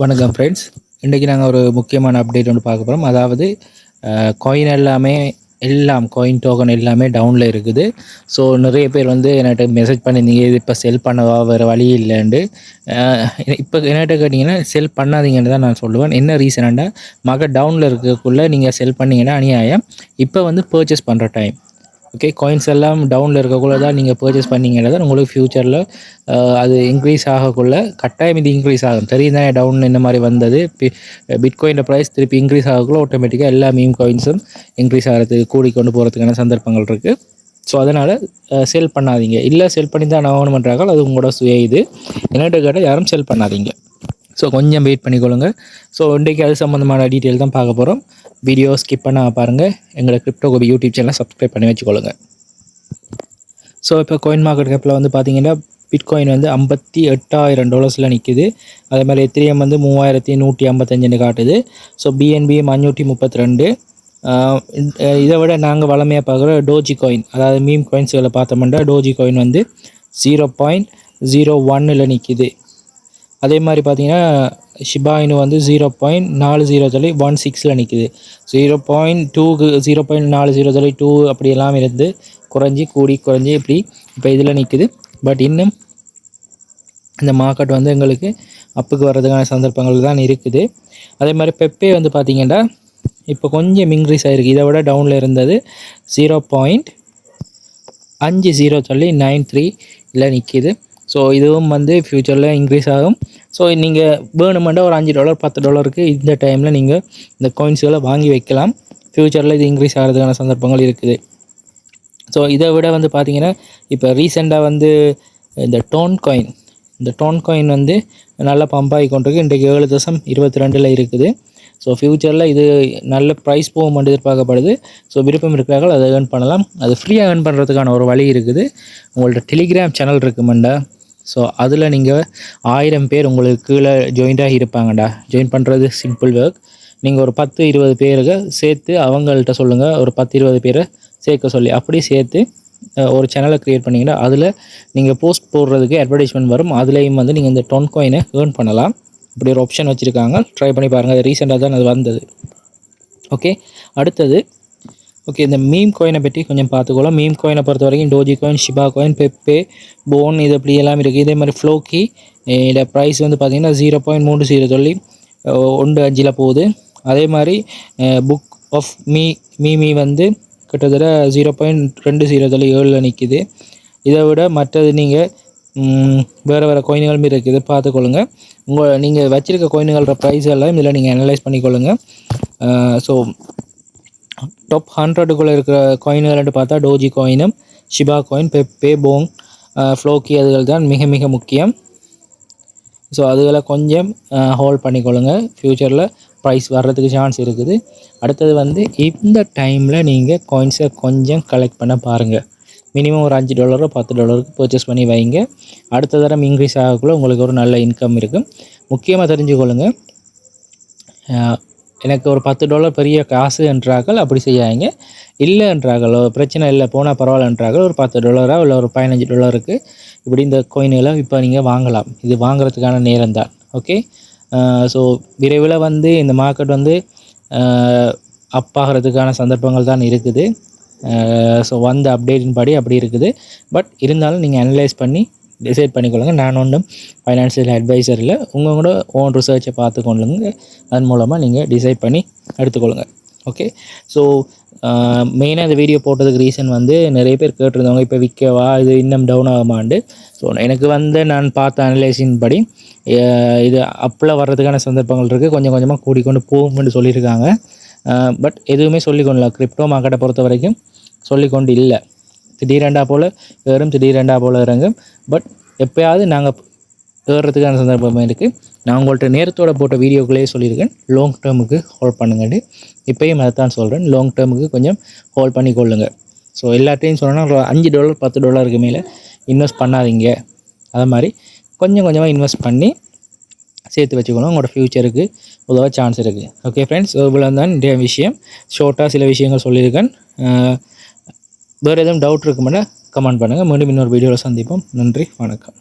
வணக்கம் ஃப்ரெண்ட்ஸ் இன்றைக்கி நாங்கள் ஒரு முக்கியமான அப்டேட் ஒன்று பார்க்க போகிறோம் அதாவது காயின் எல்லாமே எல்லாம் காயின் டோக்கன் எல்லாமே டவுனில் இருக்குது. ஸோ நிறைய பேர் வந்து என்கிட்ட மெசேஜ் பண்ணியிருந்தீங்க இது இப்போ செல் பண்ணவா? வேறு வழி இல்லைண்டு இப்போ என்கிட்ட கேட்டிங்கன்னா செல் பண்ணாதீங்கன்னு தான் நான் சொல்லுவேன். என்ன ரீசனாண்டா மக டவுனில் இருக்கக்குள்ளே நீங்கள் செல் பண்ணிங்கன்னா அநியாயம். இப்போ வந்து பர்ச்சேஸ் பண்ணுற டைம் ஓகே காயின்ஸ் எல்லாம் டவுனில் இருக்கக்குள்ள தான் நீங்கள் பர்ச்சேஸ் பண்ணீங்கன்னா உங்களுக்கு ஃப்யூச்சரில் அது இன்க்ரீஸ் ஆகக்குள்ள கட்டாயம் இது இன்க்ரீஸ் ஆகும். தெரியும் தானே டவுன் இந்த மாதிரி வந்தது. பிட்காயின் ப்ரைஸ் திருப்பி இன்க்ரீஸ் ஆகக்குள்ள ஆட்டோமேட்டிக்காக எல்லா மீம் காயின்ஸும் இன்க்ரீஸ் ஆகிறதுக்கு கூடி கொண்டு போகிறதுக்கான சந்தர்ப்பங்கள் இருக்குது ஸோ அதனால் சேல் பண்ணாதீங்க. இல்லை சேல் பண்ணி தான் நான் ஆகணுமன்றார்கள் அது உங்களோட சுய இது. என்னட்டு கேட்டால் யாரும் சேல் பண்ணாதீங்க. ஸோ கொஞ்சம் வெயிட் பண்ணிக்கொள்ளுங்க. ஸோ இன்றைக்கு அது சம்மந்தமான டீட்டெயில் தான் பார்க்க போகிறோம் வீடியோ ஸ்கிப் பண்ண பாருங்கள் எங்களை கிரிப்டோ கோபி யூடியூப் சேனலை சப்ஸ்கிரைப் பண்ணி வச்சுக்கொள்ளுங்க. ஸோ இப்போ கோயின் மார்க்கெட் கேப்பில் வந்து பார்த்தீங்கன்னா பிட்காயின் வந்து ஐம்பத்தி எட்டாயிரம் டாலர்ஸில் நிற்கிது அதே மாதிரி எத்திரியம் வந்து மூவாயிரத்தி நூற்றி ஐம்பத்தஞ்சுன்னு காட்டுது. ஸோ பிஎன்பிஎம் அஞ்சூற்றி முப்பத்தி ரெண்டு இதை விட நாங்கள் வளமையாக பார்க்குற டோஜி காயின் அதாவது மீம் காயின்ஸ்களை பார்த்தோம்னா டோஜி காயின் வந்து ஜீரோ பாயிண்ட் ஜீரோ ஒன்னில் நிற்கிது அதே மாதிரி பார்த்தீங்கன்னா ஷிபாயினு வந்து ஜீரோ பாயிண்ட் நாலு ஜீரோ தள்ளி ஒன் சிக்ஸில் நிற்கிது ஜீரோ பாயிண்ட் டூக்கு ஜீரோ பாயிண்ட் நாலு ஜீரோ தள்ளி டூ அப்படி எல்லாம் இருந்து குறைஞ்சி கூடி குறைஞ்சி இப்படி இப்போ இதில் நிற்குது பட் இன்னும் இந்த மார்க்கெட் வந்து எங்களுக்கு அப்புக்கு வர்றதுக்கான சந்தர்ப்பங்கள் தான் இருக்குது. அதே மாதிரி பெப்பே வந்து பார்த்திங்கன்னா இப்போ கொஞ்சம் இன்க்ரீஸ் ஆகிருக்கு இதை விட டவுனில் இருந்தது ஜீரோ பாயிண்ட் அஞ்சு ஜீரோ தள்ளி நைன் த்ரீ இல்லை நிற்கிது ஸோ இதுவும் வந்து ஃப்யூச்சரில் இன்க்ரீஸ் ஆகும். ஸோ நீங்கள் வேணுமெண்டா ஒரு அஞ்சு டாலர் பத்து டாலருக்கு இந்த டைமில் நீங்கள் இந்த காயின்ஸ்களை வாங்கி வைக்கலாம். ஃப்யூச்சரில் இது இன்க்ரீஸ் ஆகிறதுக்கான சந்தர்ப்பங்கள் இருக்குது. ஸோ இதை விட வந்து பார்த்திங்கன்னா இப்போ ரீசெண்டாக வந்து இந்த டோன் காயின் இந்த டோன் காயின் வந்து நல்லா பம்ப் ஆகி கொண்டிருக்கு. இன்றைக்கு ஏழு தசம் இருபத்தி ரெண்டில் இருக்குது ஸோ ஃப்யூச்சரில் இது நல்ல ப்ரைஸ் போகும் எதிர்பார்க்கப்படுது. ஸோ விருப்பம் இருக்கிறார்கள் அதை ஏர்ன் பண்ணலாம். அது ஃப்ரீயாக ஏர்ன் பண்ணுறதுக்கான ஒரு வழி இருக்குது. உங்கள்ட்ட டெலிகிராம் சேனல் இருக்குமெண்டா ஸோ அதில் நீங்கள் ஆயிரம் பேர் உங்களுக்கு கீழே ஜாயிண்டாக இருப்பாங்கடா. ஜாயின் பண்ணுறது சிம்பிள் ஒர்க் நீங்கள் ஒரு பத்து இருபது பேருக்கு சேர்த்து அவங்கள்ட்ட சொல்லுங்கள் ஒரு பத்து இருபது பேரை சேர்க்க சொல்லி. அப்படி சேர்த்து ஒரு சேனலை க்ரியேட் பண்ணிங்கன்னா அதில் நீங்கள் போஸ்ட் போடுறதுக்கு அட்வர்டைஸ்மெண்ட் வரும். அதுலேயும் வந்து நீங்கள் இந்த டொன் காயினை ஏர்ன் பண்ணலாம். இப்படி ஒரு ஆப்ஷன் வச்சுருக்காங்க. ட்ரை பண்ணி பாருங்கள் அது ரீசெண்டாக தான் அது வந்தது. ஓகே அடுத்தது ஓகே இந்த மீம் கோயினை பற்றி கொஞ்சம் பார்த்துக்கலாம். மீம் கோயினை பொறுத்த வரைக்கும் Doge coin Shiba coin Pepe phone இது அப்படி எல்லாம் இருக்குது இதே மாதிரி ஃப்ளோக்கி இதில் ப்ரைஸ் வந்து பார்த்திங்கன்னா ஜீரோ பாயிண்ட் மூணு ஜீரோ சொல்லி ஒன்று அஞ்சில் போகுது. அதே மாதிரி புக் ஆஃப் மீ மீமி வந்து கிட்டத்தட்ட ஜீரோ பாயிண்ட் ரெண்டு ஜீரோ சொல்லி ஏழில் நிற்கிது இதை விட மற்றது நீங்கள் வேறு வேறு கோயின்களும் இருக்குது பார்த்துக்கொள்ளுங்க. உங்கள் நீங்கள் வச்சுருக்க கோயின்களோட ப்ரைஸ் எல்லாம் இதில் நீங்கள் அனலைஸ் பண்ணிக்கொள்ளுங்கள் ஸோ டாப் ஹண்ட்ரடுக்குள்ளே இருக்கிற காயின்கள்னு பார்த்தா டோஜி காயினும் ஷிபா காயின் பே பேபோங் ஃப்ளோக்கி அதுகள் தான் மிக மிக முக்கியம். ஸோ அதுகளை கொஞ்சம் ஹோல்ட் பண்ணிக்கொள்ளுங்க. ஃப்யூச்சரில் ப்ரைஸ் வர்றதுக்கு சான்ஸ் இருக்குது. அடுத்தது வந்து இந்த டைமில் நீங்கள் காயின்ஸை கொஞ்சம் கலெக்ட் பண்ண பாருங்கள் மினிமம் ஒரு அஞ்சு டாலரோ பத்து டாலருக்கு பர்ச்சேஸ் பண்ணி வைங்க. அடுத்த தரம் இன்க்ரீஸ் ஆகக்குள்ள உங்களுக்கு ஒரு நல்ல இன்கம் இருக்கும். முக்கியமாக தெரிஞ்சுக்கொள்ளுங்கள் எனக்கு ஒரு பத்து டாலர் பெரிய காசு என்றார்கள் அப்படி செய்யாங்க இல்லை என்றார்கள் பிரச்சனை இல்லை போனால் பரவாயில்லன்றார்கள் ஒரு பத்து டாலராக இல்லை ஒரு பதினஞ்சு டாலருக்கு இப்படி இந்த கோயின்களை இப்போ நீங்கள் வாங்கலாம். இது வாங்குறதுக்கான நேரம் தான் ஓகே ஸோ விரைவில் வந்து இந்த மார்க்கெட் வந்து அப்பாகிறதுக்கான சந்தர்ப்பங்கள் தான் இருக்குது. ஸோ வந்த அப்டேட்டின் படி அப்படி இருக்குது. பட் இருந்தாலும் நீங்கள் அனலைஸ் பண்ணி டிசைட் பண்ணிக்கொள்ளுங்க. நான் ஒன்றும் ஃபைனான்சியல் அட்வைசர் இல்லை. உங்களோட ஓன் ரிசர்ச்சை பார்த்துக்கொள்ளுங்க அதன் மூலமாக நீங்கள் டிசைட் பண்ணி எடுத்துக்கொள்ளுங்க. ஓகே ஸோ மெயினாக இந்த வீடியோ போட்டதுக்கு ரீசன் வந்து நிறைய பேர் கேட்டிருந்தவங்க இப்போ விற்கவா இது இன்னும் டவுன் ஆகுமாண்டு ஸோ எனக்கு வந்து நான் பார்த்த அனலைஸின் படி இது அப்பில் வர்றதுக்கான சந்தர்ப்பங்கள் இருக்குது கொஞ்சம் கொஞ்சமாக கூடிக்கொண்டு போகும்னு சொல்லியிருக்காங்க. பட் எதுவுமே சொல்லிக்கொள்ளல. கிரிப்டோ மார்க்கெட்டை பொறுத்த வரைக்கும் சொல்லிக்கொண்டு இல்லை. திடீரெண்டா போல் ஏறும் திடீரெண்டா போல் இறங்கும். பட் எப்போயாவது நாங்கள் ஏறுறதுக்கான சந்தர்ப்பம் இருக்குது நான் உங்கள்கிட்ட நேரத்தோட போட்ட வீடியோக்குள்ளேயே சொல்லியிருக்கேன். லாங் டேர்முக்கு ஹோல்ட் பண்ணுங்கன்னு. இப்போயும் அதை தான் சொல்கிறேன் லாங் டேர்முக்கு கொஞ்சம் ஹோல்ட் பண்ணி கொள்ளுங்கள் ஸோ எல்லாத்தையும் சொன்னால் அஞ்சு டாலர் பத்து டாலருக்கு மேலே இன்வெஸ்ட் பண்ணாதீங்க. அது மாதிரி கொஞ்சம் கொஞ்சமாக இன்வெஸ்ட் பண்ணி சேர்த்து வச்சுக்கணும். உங்களோட ஃப்யூச்சருக்கு உதவ சான்ஸ் இருக்குது ஓகே ஃப்ரெண்ட்ஸ் இவ்வளோ தான் நிறைய விஷயம். ஷோர்ட்டாக சில விஷயங்கள் சொல்லியிருக்கேன். வேறு எதுவும் டவுட் இருக்குமென்னா கமெண்ட் பண்ணுங்கள் மீண்டும் இன்னொரு வீடியோவில் சந்திப்போம். நன்றி வணக்கம்.